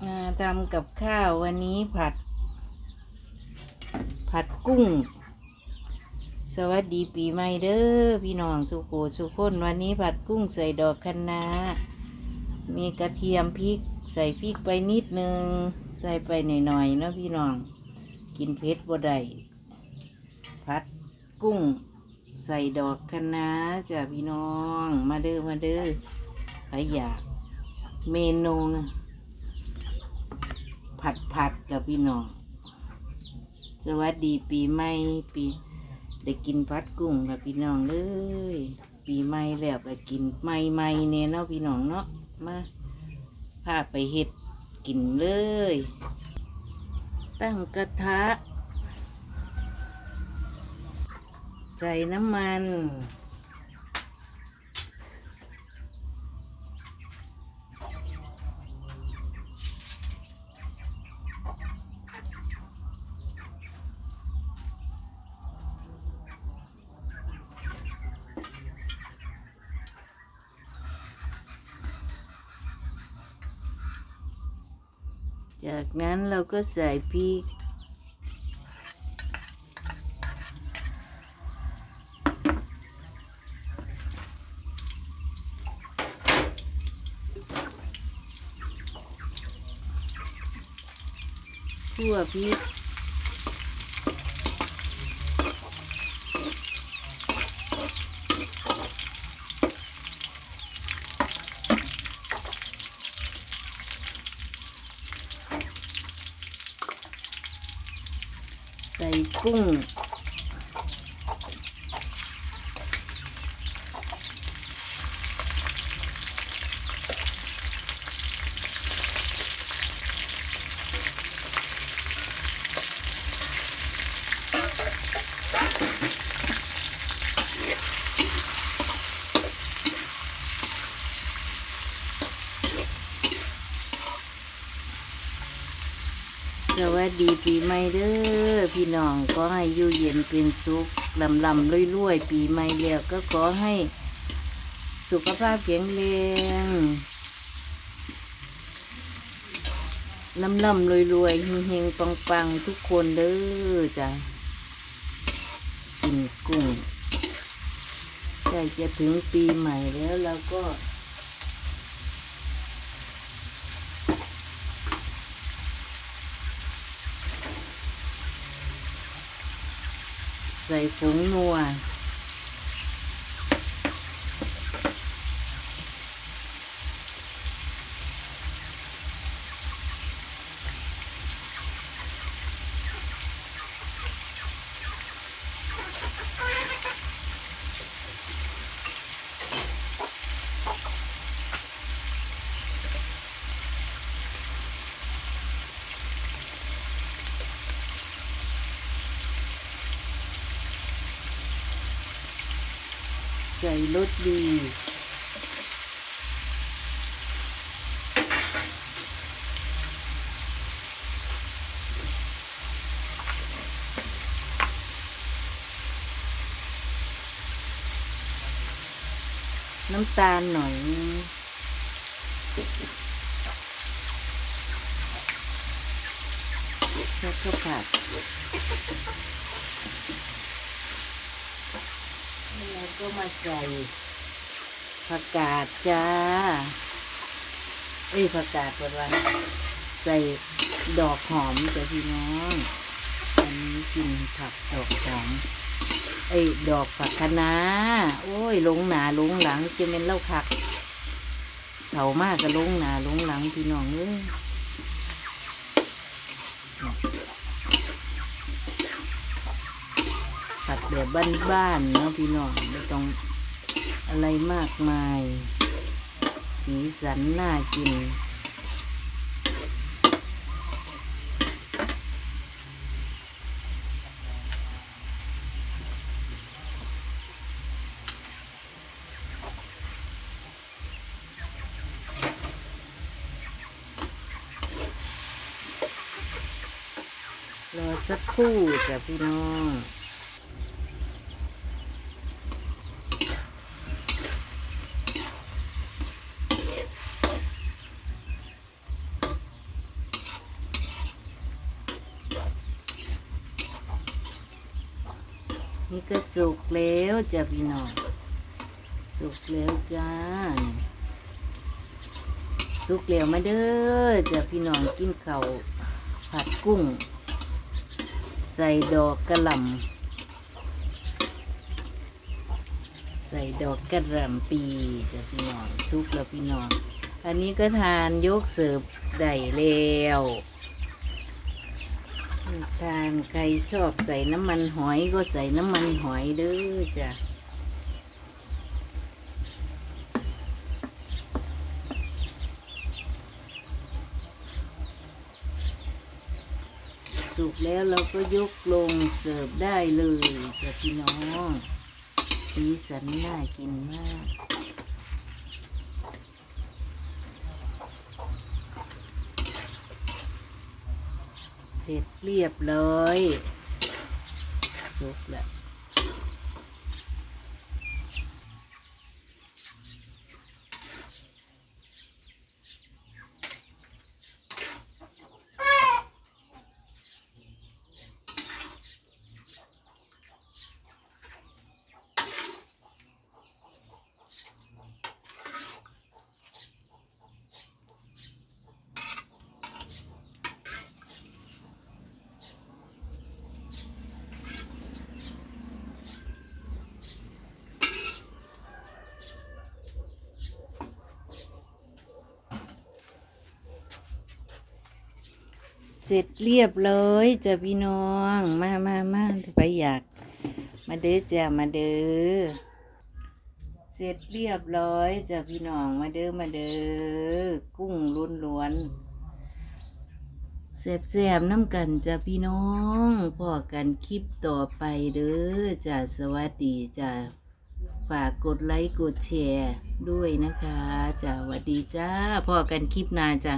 ทำกับข้าววันนี้ผัด ผัดกุ้ง สวัสดีปีใหม่เด้อพี่น้องสุโขสุขคนวันนี้ผัดกุ้งใส่ดอกคะน้ามีกระเทียมพริก ใส่พริกไปนิดนึง ใส่ไปหน่อยๆเนาะพี่น้อง กินเผ็ดบ่ได้ผัดกุ้ง ใส่ดอกคะน้าจ้ะพี่น้อง มาเด้อมาเด้อใครอยาก เมนู ผัดผัดกับพี่น้อง สวัสดีปีใหม่ปีได้กินผัดกุ้งกับพี่น้องเลย ปีใหม่แล้วก็กินใหม่ใหม่ๆเนี่ยเนาะพี่น้องเนาะมาพาไปเฮ็ดกินเลย ตั้งกระทะ ใส่น้ำมัน จากนั้นเราก็ใส่พริก คั่วพริก ใส่กุ้ง สวัสดีปีใหม่เด้อพี่น้องก็ให้อยู่เย็นเป็นสุขลำลำรวยรวยปีใหม่แล้วก็ขอให้สุขภาพแข็งแรงลำลำรวยรวยเฮงๆปังปังทุกคนเด้อจ้ะกินกุ้งใกล้จะถึงปีใหม่แล้วเราก็ ใส่ผงนัว ใส่รสดี น้ำตาลหน่อยแล้วก็ผัด แล้ว ก็มาใส่ผักกาดจ้า เอ้ยผักกาดเป็นวันใส่ดอกหอมจ้ะพี่น้องอันนี้กินผักดอกหอมเอ้ยดอกผักคะน้าโอ้ยลงหนาลงหลังจะเป็นเล่าผักเถามากก็ลงหนาลงหลังพี่น้องเอ้ยผัดแบบบ้านๆเนาะพี่น้อง ต้องอะไรมากมาย สีสันน่ากิน รอสักครู่จ้ะพี่น้อง นี่ก็สุกแล้วจ้ะพี่น้องสุกแล้วจ้าสุกแล้วมาเด้อจ้ะพี่น้องกินข้าวผัดกุ้ง ใส่ดอกกระหล่ำใส่ดอกกระหล่ำปีจ้ะพี่น้องสุกแล้วพี่น้องอันนี้ก็ทานยกเสิร์ฟได้แล้ว ทานใครชอบใส่น้ำมันหอยก็ใส่น้ำมันหอยเด้อจ้ะสุกแล้วเราก็ยกลงเสิร์ฟได้เลยจ้ะพี่น้อง สีสันน่ากินมาก เสร็จเรียบร้อยสุกแล้ว เสร็จเรียบร้อยจ้ะพี่น้อง มามามาไปอยาก มาเด้อจ้ะมาเด้อ เสร็จเรียบร้อยจ้ะพี่น้อง มาเด้อมาเด้อ กุ้งล้วนล้วนๆแซ่บน้ำกันจ้ะพี่น้องพอกันคลิปต่อไปเด้อจ้ะสวัสดีจ้ะฝากกดไลค์กดแชร์ด้วยนะคะจ้ะสวัสดีจ้าพอกันคลิปหน้าจ้ะ